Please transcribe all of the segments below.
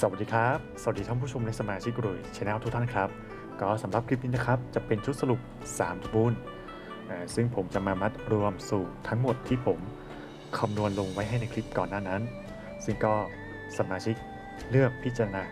สวัสดีครับ สวัสดีท่านผู้ชมในสมาชิกกรุยช anel ทุกท่านครับ ก็สำหรับคลิปนี้นะครับ จะเป็นชุดสรุป3ตัวบุญซึ่งผมจะมามัดรวมสูตรทั้งหมดที่ผมคำนวณลงไว้ให้ในคลิปก่อนหน้านั้น ซึ่งก็สมาชิกเลือกพิจารณา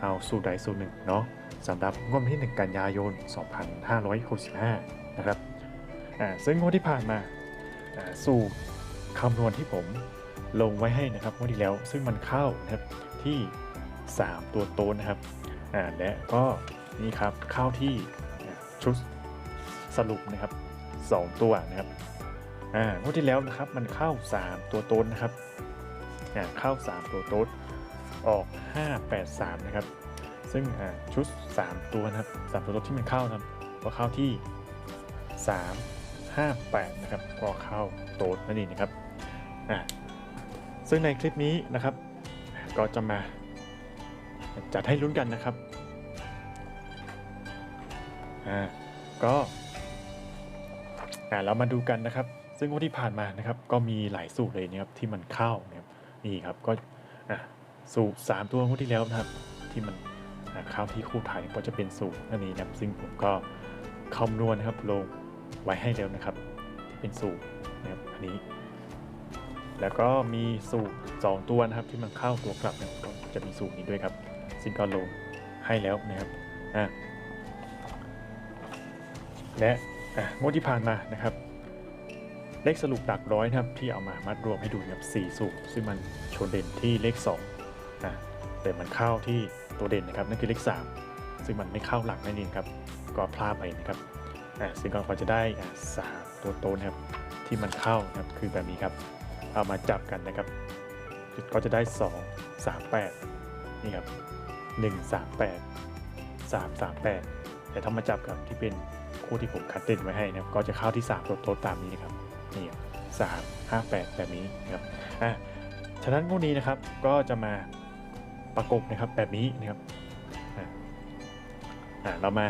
เอาสูตรใดสูตรหนึ่งเนาะสำหรับงวดวันที่ 1 กันยายน 2565 นะครับอ่าซึ่งงวดที่ผ่านมาอ่าสูตรคำนวณที่ผมลงไว้ให้นะครับงวดที่แล้ว ซึ่งมันเข้านะครับที่ 3 ตัวโต้นนะครับและก็นี่ครับเข้าที่ชุดสรุปนะครับ 2 ตัวนะครับอ่างวดที่แล้วนะครับมันเข้า 3 ตัวโต้นนะครับอ่าเข้า 3 ตัวโต้นออก 583 นะครับ ซึ่งอ่าชุด 3 ตัวนะครับ3ตัวโต้นที่มันเข้านะครับก็เข้าที่ 3 58 นะครับก็เข้าโต๊ดนั่นเองนะครับอ่าซึ่งในคลิปนี้นะครับ ก็จะมา จัดให้ลุ้นกันนะครับอ่าก็อ่าเรามาดูกันนะครับ ซึ่งวันที่ผ่านมานะครับ ก็มีหลายสูตรเลยนะครับที่มันเข้านะครับนี่ครับก็อะสูตรสามตัวงวดที่แล้วนะครับ ที่มันเข้าที่คู่ถ่ายก็จะเป็นสูตรอันนี้นะครับซึ่งผมก็คำนวณนะครับลงไว้ให้แล้วนะครับ ที่เป็นสูตรนะครับอันนี้ แล้วก็มีสูตร2ตัวนะครับที่มันเข้าตัวกลับนะครับก็จะมีสูตรนี้ด้วยครับ ซึ่งก็ลงให้แล้วนะครับอะและงวดที่ผ่านมานะครับ เลขสรุปหลักร้อยนะครับที่เอามามัดรวมให้ดูนะครับ4สูตรซึ่งมันโชว์เด่นที่เลข2นะแต่มันเข้าที่ตัวเด่นนะครับนั่นคือเลข 3 ซึ่งมันไม่เข้าหลักนั่นเองครับก็พลาดไปนะครับอะซึ่งก็จะได้สามตัวโตนะครับที่มันเข้านะครับคือแบบนี้ครับ เอามาจับกันนะครับก็จะได้ 2 3 8นี่ครับ 1 3 8 3 3 8 แต่ถ้ามาจับกับที่เป็นคู่ที่ผมคัดเด่นไว้ให้นะครับก็จะเข้าที่3ตัวโต๊ดตามนี้นะครับนี่สามห้าแปดแบบนี้นะครับอะฉะนั้นพวกนี้นะครับก็จะมาประกบนะครับแบบนี้นะครับอะเรามา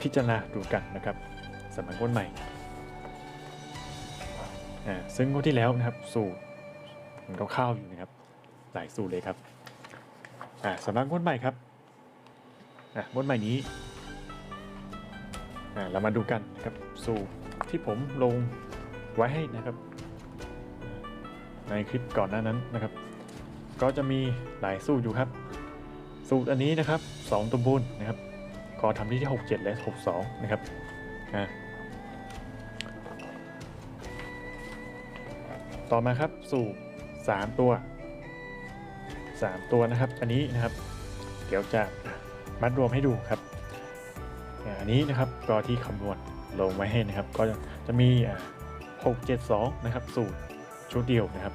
พิจารณาดูกันนะครับสำหรับคนใหม่อ่าซึ่งงวดที่แล้วนะครับสูตรมันก็เข้าอยู่นะครับหลายสูตรเลยครับ อ่าสำหรับงวดใหม่ครับอ่างวดใหม่นี้อ่าเรามาดูกันนะครับสูตรที่ผมลงไว้ให้นะครับ ในคลิปก่อนหน้านั้นนะครับ ก็จะมีหลายสูตรอยู่ครับ สูตรอันนี้นะครับ2ตัวบนนะครับก็ทำที่ที่ 67 และ 62 นะครับอ่าต่อมาครับสู่3ตัว 3 ตัวนะครับ อันนี้นะครับ เดี๋ยวจะมัดรวมให้ดูครับอันนี้นะครับก็ที่คำนวณลงไว้ให้นะครับ ก็จะมี 6 7 2 นะครับ สูตรชุดเดียวนะครับ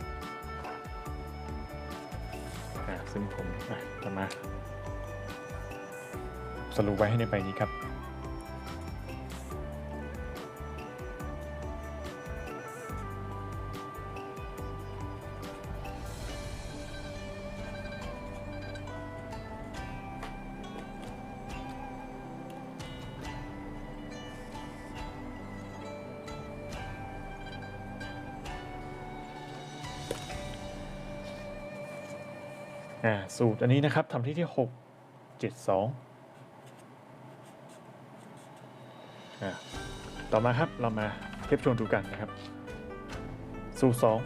ซึ่งผมจะมาสรุปไว้ให้ในใบนี้ครับ สูตรอันนี้นะครับทำที่ที่หกเจ็ดสองต่อมาครับเรามาเทียบชนดูกันนะครับ สูตรสอง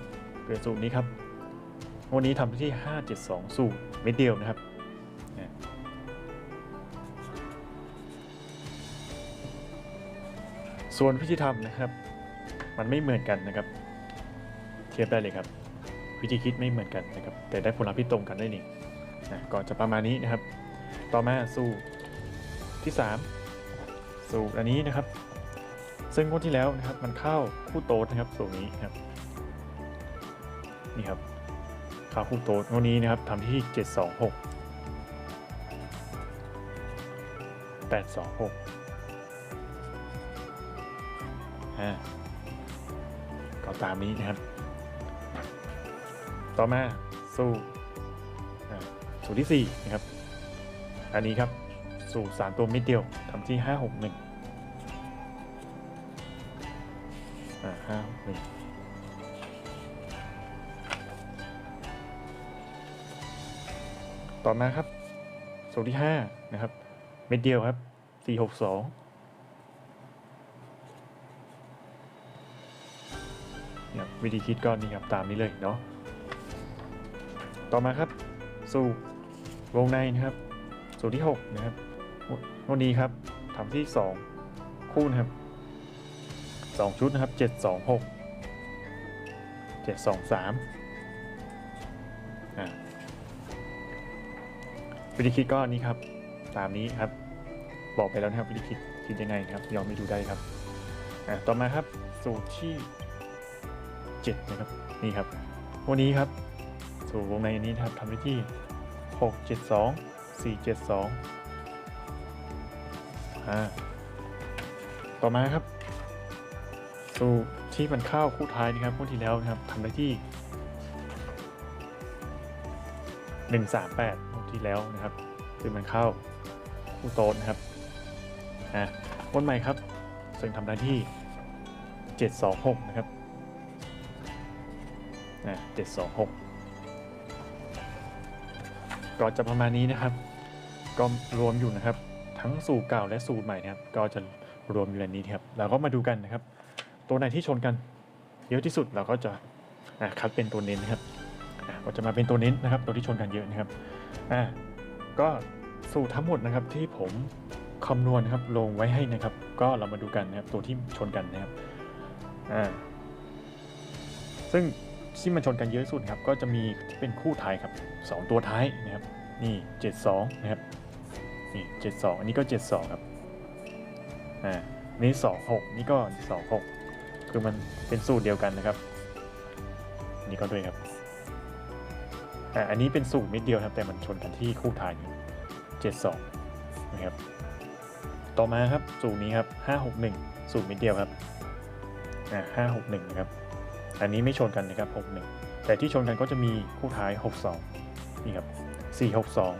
เป็นสูตรนี้ครับ วันนี้ทำที่ห้าเจ็ดสองสูตรเม็ดเดียวนะครับส่วนวิธีทำนะครับ มันไม่เหมือนกันนะครับ เทียบได้เลยครับ วิธีคิดไม่เหมือนกันนะครับ แต่ได้ผลลัพธ์ที่ตรงกันได้นี่ นะก็จะประมาณนี้นะครับ ต่อมาสู่ที่ 3 สู่อันนี้นะครับ ซึ่งงวดที่แล้วนะครับมันเข้าคู่โต๊ดนะครับสูตรนี้นครับนี่ครับเข้าคู่โต๊ดงวดนี้นะครับทำที่ 726 826อ่าก็ตามนี้นะครับ ต่อมาสู่ สูตรที่4นะครับ อันนี้ครับ สูตรสามตัวมิดเดียวทำที่ 5 6 1อ่าห้าหนึ่งต่อมาครับ สูตรที่ห้านะครับ เม็ดเดียวครับสี่หกสองเนี่ยวิธีคิดก็นี่ครับตามนี้เลยเนาะต่อมาครับ สูตร วงในนะครับ สูตรที่หกนะครับวันนี้ครับทำที่สองคู่นะครับสองชุดนะครับเจ็ดสองหกเจ็ดสองสามอ่าวิธีคิดก็นี่ครับ ตามนี้ครับ บอกไปแล้วนะครับวิธีคิดคิดยังไงครับยอมไปดูได้ครับอะต่อมาครับสูตรที่ 7 นะครับ นี่ครับ วันนี้ครับ สูตรวงในนี้นะครับทำได้ที่ 6 7 2 4 7 2อ่าต่อมาครับ สูตรที่มันเข้าคู่ท้ายนะครับคู่ที่แล้วนะครับทำได้ที่ 138คู่ที่แล้วนะครับซึ่งมันเข้าคู่โต๊ดนะครับอะวันใหม่ครับ ซึ่งทำได้ที่ 726 นะครับอะ726 ก็จะประมาณนี้นะครับ ก็รวมอยู่นะครับ ทั้งสูตรเก่าและสูตรใหม่นะครับ ก็จะรวมอยู่ในนี้ครับเราก็มาดูกันนะครับ ตัวไหนที่ชนกันเยอะที่สุดเราก็จะอะคัดเป็นตัวเน้นนะครับอะก็จะมาเป็นตัวเน้นนะครับ ตัวที่ชนกันเยอะนะครับอะก็สูตรทั้งหมดนะครับที่ผมคำนวณครับลงไว้ให้นะครับ ก็เรามาดูกันนะครับตัวที่ชนกันนะครับอ่าซึ่ง ที่มันชนกันเยอะสุดครับก็จะมีที่เป็นคู่ท้ายครับสองตัวท้ายนะครับนี่ 72 นะครับนี่ 72 อันนี้ก็ 72 ครับอ่านี่26 นี่ก็ 26 คือมันเป็นสูตรเดียวกันนะครับ นี่ก็ด้วยครับอ่าอันนี้เป็นสูตรเม็ดเดียวครับ แต่มันชนกันที่คู่ท้ายนี่72 นะครับ ต่อมาครับสูตรนี้ครับ 561 สูตรเม็ดเดียวครับอ่า561 นะครับ อันนี้ไม่ชนกันนะครับ 61 แต่ที่ชนกันก็จะมีคู่ท้าย 62 นี่ครับ 462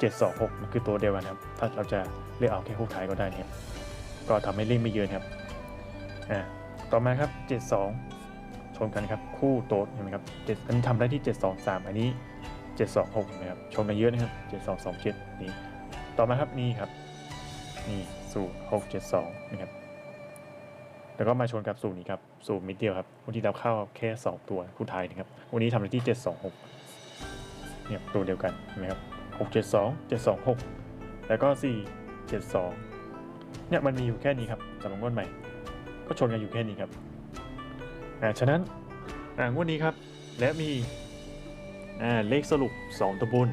726 มันคือตัวเดียวกันครับ ถ้าเราจะเลือกเอาแค่คู่ท้ายก็ได้นะครับ ก็ทำให้เล่งไม่เยอะครับ อ่า ต่อมาครับ 72 ชนกันครับ คู่โต๊ดเห็นไหมครับ7อันนี้ทำได้ที่ 723 อันนี้ 726 นะครับ ชนกันเยอะนะครับ 7227 นี่ต่อมาครับนี่ครับ นี่สูตร672 นะครับ แล้วก็มาชนกับสูตรนี้ครับสูตรมิดเดียวครับวันที่เราเข้าแค่ 2 ตัวคู่ไทยนะครับวันนี้ทำได้ที่ 726เนี่ยตัวเดียวกันเห็นไหมครับ672 726 แล้วก็ 472 เนี่ยมันมีอยู่แค่นี้ครับสำหรับงวดใหม่ ก็ชนกันอยู่แค่นี้ครับอ่าฉะนั้นอ่างวดนี้ครับและมีอ่าเลขสรุป 2ตัวบน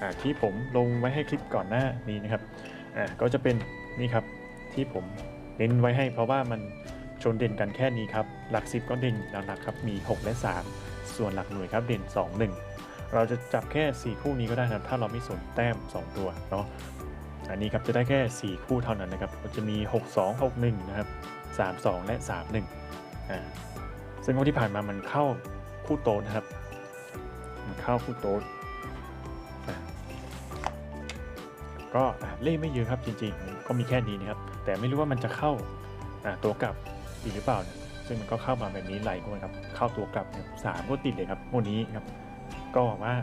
อ่าที่ผมลงไว้ให้คลิปก่อนหน้านี้นะครับอ่าก็จะเป็นนี่ครับที่ผมเน้นไว้ให้เพราะว่ามัน ชนเด่นกันแค่นี้ครับ หลัก 10 ก็เด่นหลักๆครับมี 6 และ 3 ส่วนหลักหน่วยครับเด่น 2 1 เราจะจับแค่ 4 คู่นี้ก็ได้นะถ้าเราไม่สนแต้ม 2 ตัวเนาะอันนี้ครับจะได้แค่ 4 คู่เท่านั้นนะครับจะมี 6 2 6 1 นะครับ 3 2 และ 3 1อ่าซึ่งงวดที่ผ่านมามันเข้าคู่โต๊ดนะครับ มันเข้าคู่โต๊ดอะก็อะเลขไม่เยอะครับจริงๆ ก็มีแค่นี้นะครับ แต่ไม่รู้ว่ามันจะเข้าอะตัวกลับ อีกหรือเปล่านะซึ่งมันก็เข้ามาแบบนี้ไหลายงวดครับ เข้าตัวกลับสามงวดติดเลยครับงวดนี้ครับ ก็หวังว่า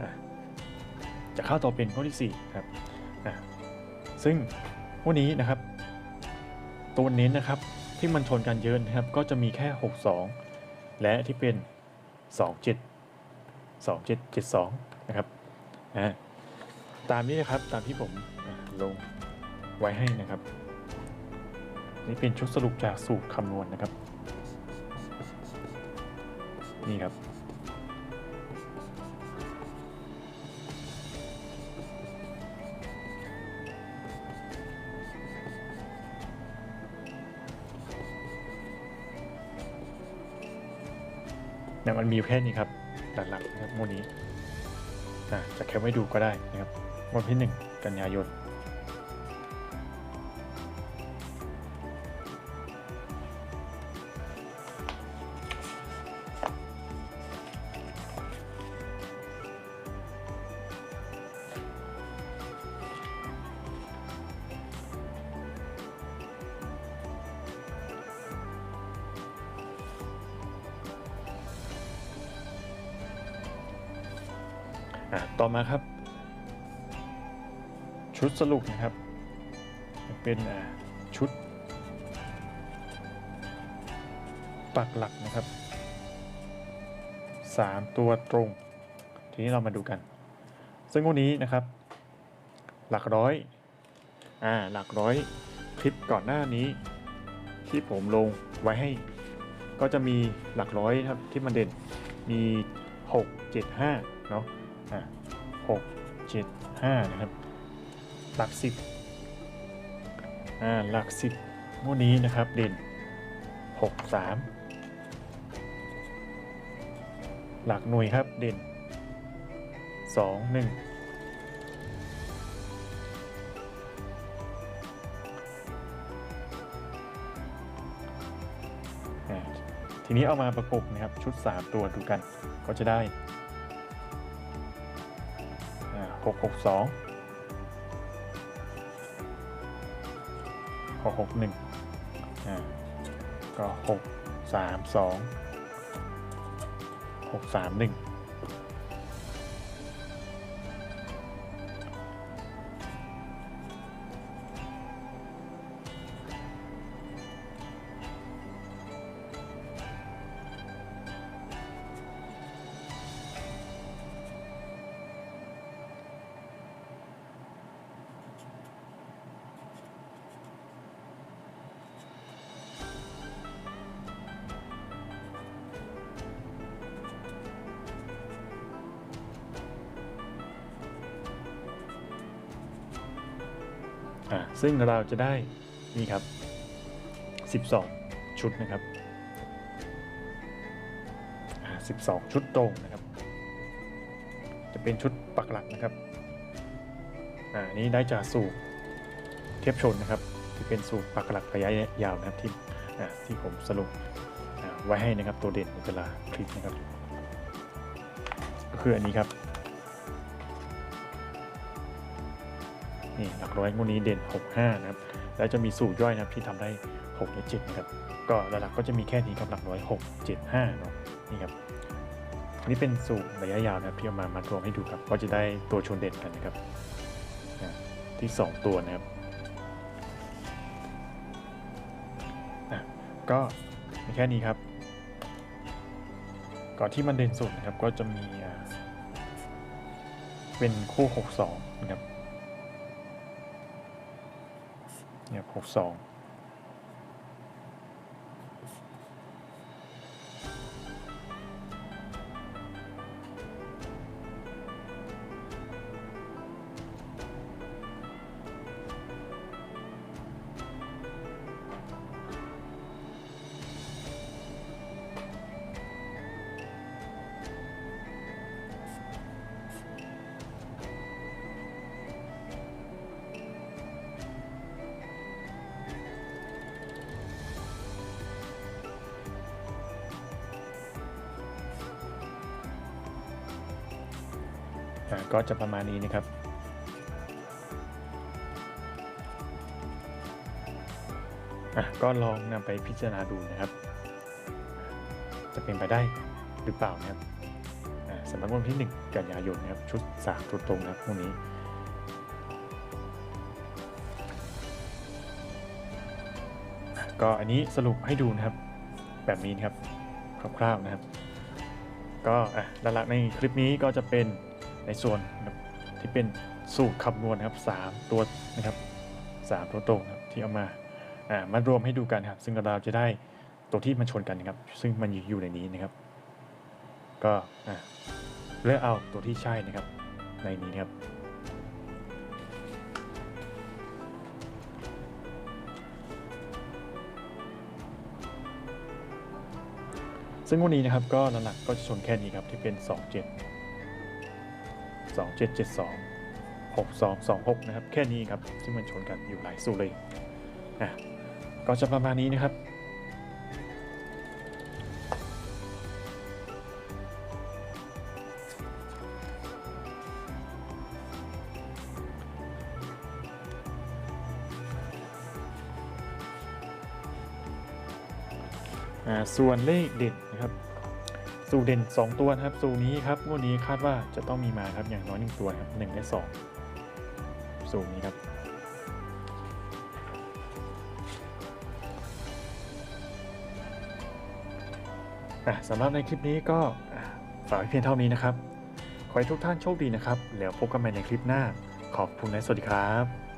จะเข้าตัวเป็นงวดที่สี่ครับอะซึ่งงวดนี้นะครับ ตัวเน้นนะครับที่มันชนกันเยอะนะครับ ก็จะมีแค่ 62 และที่เป็น 27 2772 นะครับอ่าตามนี้นะครับตามที่ผมลงไว้ให้นะครับ นี่เป็นชุดสรุปจากสูตรคำนวณนะครับ นี่ครับ เนี่ยมันมีแค่นี้ครับ หลักๆนะครับโมนี้อะจะแคปไว้ดูก็ได้นะครับ วันที่หนึ่งกันยายน มาครับ ชุดสรุปนะครับ เป็นชุด ปักหลักนะครับสามตัวตรง ทีนี้เรามาดูกัน ซึ่งวันนี้นะครับ หลักร้อยอ่าหลักร้อยคลิปก่อนหน้านี้ ที่ผมลงไว้ให้ ก็จะมีหลักร้อยครับที่มันเด่นมี 6 7 5 เนาะ 6 7 5 นะครับ หลัก 10อ่าหลัก 10งวดนี้นะครับเด่น 6 3 หลักหน่วยครับเด่น 2 1อ่าทีนี้เอามาประกบนะครับชุด 3 ตัวดูกันก็จะได้ กหกสองหกหกหนึ่งอ่าก็หกสามสองหกสามหนึ่ง อ่าซึ่งเราจะได้นี่ครับ 12 ชุดนะครับอ่า12 ชุดตรงนะครับ จะเป็นชุดปักหลักนะครับอ่านี้ได้จากสูตรเทียบชนนะครับ ที่เป็นสูตรปักหลักระยะยาวนะครับที่อ่าที่ผมสรุปไว้ให้นะครับตัวเด่นในแต่ละคลิปนะครับก็คืออันนี้ครับ นี่หลักร้อยงวดนี้เด่น 65 นะครับ แล้วจะมีสูตรย่อยนะครับที่ทำได้6และ7นะครับ ก็หลักๆก็จะมีแค่นี้ครับหลักร้อย6 7 5เนาะนี่ครับนี่เป็นสูตรระยะยาวนะครับที่เอามามารวมให้ดูครับ ก็จะได้ตัวชนเด่นกันนะครับที่ 2 ตัวนะครับก็มีแค่นี้ครับ ก่อนที่มันเด่นสุดนะครับก็จะมีเป็นคู่ 62 นะครับ เนี่ยหกสอง ก็จะประมาณนี้นะครับอะก็ลองนำไปพิจารณาดูนะครับ จะเป็นไปได้หรือเปล่านะครับอะสำหรับวันที่ 1 กันยายนนะครับชุด3ตัวตรงนะครับพวกนี้ก็อันนี้สรุปให้ดูนะครับแบบนี้นะครับคร่าวๆนะครับ ก็อะหลักๆในคลิปนี้ก็จะเป็น ในส่วนที่เป็นสูตรคำนวณนะครับสามตัวนะครับสามตัวตรงครับที่เอามาอ่ามารวมให้ดูกันครับซึ่งเราจะได้ตัวที่มันชนกันนะครับ ซึ่งมันอยู่ในนี้นะครับ ก็อะเลือกเอาตัวที่ใช่นะครับ ในนี้นะครับซึ่งวันนี้นะครับก็หลักๆก็จะชนแค่นี้ครับที่เป็น 27 2772 6226 นะครับ แค่นี้ครับที่มันชนกันอยู่หลายสูตรเลยอะก็จะประมาณนี้นะครับอ่าส่วนเลขเด่นนะครับ สูเด่น 2 ตัวนะครับสูนี้ครับงวดนี้คาดว่าจะต้องมีมาครับอย่างน้อย1ตัวครับ1และ2สูนี้ครับสำหรับในคลิปนี้ก็ฝากเพียงเท่านี้นะครับ ขอให้ทุกท่านโชคดีนะครับ แล้วพบกันใหม่ในคลิปหน้า ขอบคุณและสวัสดีครับ